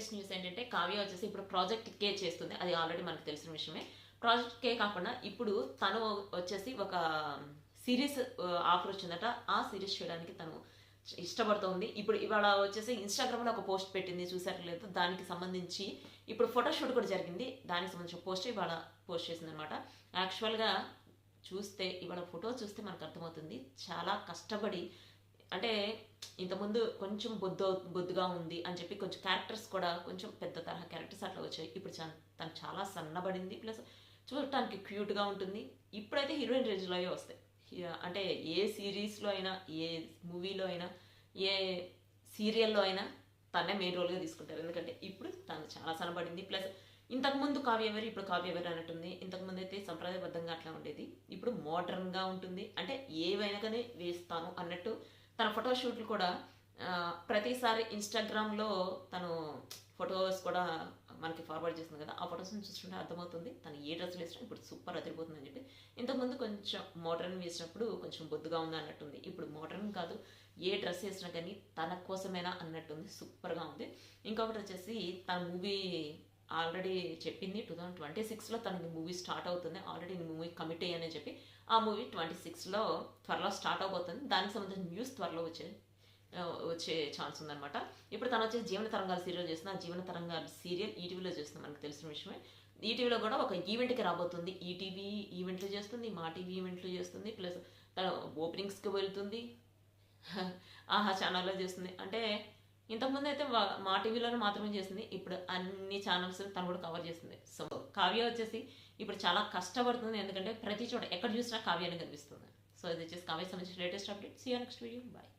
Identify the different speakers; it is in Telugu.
Speaker 1: లేటెస్ట్ న్యూస్ ఏంటంటే కావ్య వచ్చేసి ఇప్పుడు ప్రాజెక్ట్ కే చేస్తుంది. అది ఆల్రెడీ మనకు తెలిసిన విషయమే. ప్రాజెక్ట్ కే కాకుండా ఇప్పుడు తను వచ్చేసి ఒక um, సిరీస్ ఆఫర్ uh, వచ్చిందట. ఆ సిరీస్ చేయడానికి తను ఇష్టపడుతోంది. ఇప్పుడు ఇవాళ వచ్చేసి ఇన్స్టాగ్రామ్లో ఒక పోస్ట్ పెట్టింది చూసారు లేదు దానికి సంబంధించి. ఇప్పుడు ఫోటోషూట్ కూడా జరిగింది. దానికి సంబంధించిన పోస్ట్ ఇవాళ పోస్ట్ చేసింది అనమాట యాక్చువల్గా చూస్తే ఇవాళ ఫోటో చూస్తే మనకు అర్థమవుతుంది. చాలా కష్టపడి అంటే ఇంతకుముందు కొంచెం బొద్దు బొద్దుగా ఉంది అని చెప్పి కొంచెం క్యారెక్టర్స్ కూడా కొంచెం పెద్ద తరహా క్యారెక్టర్స్ అట్లా వచ్చాయి. ఇప్పుడు చా- తను చాలా సన్నబడింది. ప్లస్ చూడటానికి క్యూట్గా ఉంటుంది. ఇప్పుడైతే హీరోయిన్ రేంజ్లో వస్తాయి. అంటే ఏ సిరీస్లో అయినా ఏ మూవీలో అయినా ఏ సీరియల్లో అయినా తనే మెయిన్ రోల్గా తీసుకుంటారు. ఎందుకంటే ఇప్పుడు తను చాలా సనబడింది ప్లస్ ఇంతకుముందు కావ్యవరి ఇప్పుడు కావ్యవరి అన్నట్టుంది. ఇంతకుముందు అయితే సంప్రదాయబద్ధంగా అట్లా ఉండేది. ఇప్పుడు మోడర్న్గా ఉంటుంది. అంటే ఏవైనా కానీ వేస్తాను అన్నట్టు తన ఫోటోషూట్లు కూడా ప్రతిసారి ఇన్స్టాగ్రామ్లో తను ఫొటోస్ కూడా మనకి ఫార్వర్డ్ చేస్తుంది కదా ఆ ఫొటోస్ని చూస్తుంటే అర్థమవుతుంది తను ఏ డ్రెస్ వేసినా ఇప్పుడు సూపర్ అదిరిపోతుందని చెప్పి. ఇంతకుముందు కొంచెం మోడర్న్ వేసినప్పుడు కొంచెం బొద్దుగా ఉంది అన్నట్టుంది. ఇప్పుడు మోడర్న్ కాదు ఏ డ్రెస్ వేసినా కానీ తన కోసమేనా అన్నట్టుంది. సూపర్గా ఉంది. ఇంకొకటి వచ్చేసి తన మూవీ ఆల్రెడీ చెప్పింది టూ థౌజండ్ ట్వంటీ సిక్స్లో తనకి మూవీ స్టార్ట్ అవుతుంది. ఆల్రెడీ మూవీ ఆ మూవీ ట్వంటీ సిక్స్లో త్వరలో స్టార్ట్ అవబోతుంది. దానికి సంబంధించిన న్యూస్ త్వరలో వచ్చే వచ్చే ఛాన్స్ ఉందన్నమాట. ఇప్పుడు తను వచ్చేసి జీవన తరంగాలు సీరియల్ చేస్తుంది జీవన తరంగాలు సీరియల్ ఈటీవీలో చేస్తుంది. మనకు తెలిసిన విషయమే. ఈటీవీలో కూడా ఒక ఈవెంట్కి రాబోతుంది. ఈటీవీ ఈవెంట్లు చేస్తుంది. మా టీవీ ఈవెంట్లు చేస్తుంది. ప్లస్ తను ఓపెనింగ్స్కి వెళ్తుంది. ఆహా ఛానల్లో చేస్తుంది. అంటే ఇంతకుముందు అయితే మా టీవీలోనే మాత్రమే చేసింది. ఇప్పుడు అన్ని ఛానల్స్ తను కూడా కవర్ చేసింది సో కావ్య వచ్చేసి ఇప్పుడు చాలా కష్టపడుతుంది. ఎందుకంటే ప్రతి చోట ఎక్కడ చూసినా కావ్యాన్ని కనిపిస్తుంది. సో ఇది వచ్చేసి కావ్య సంబంధించిన latest update see next video bye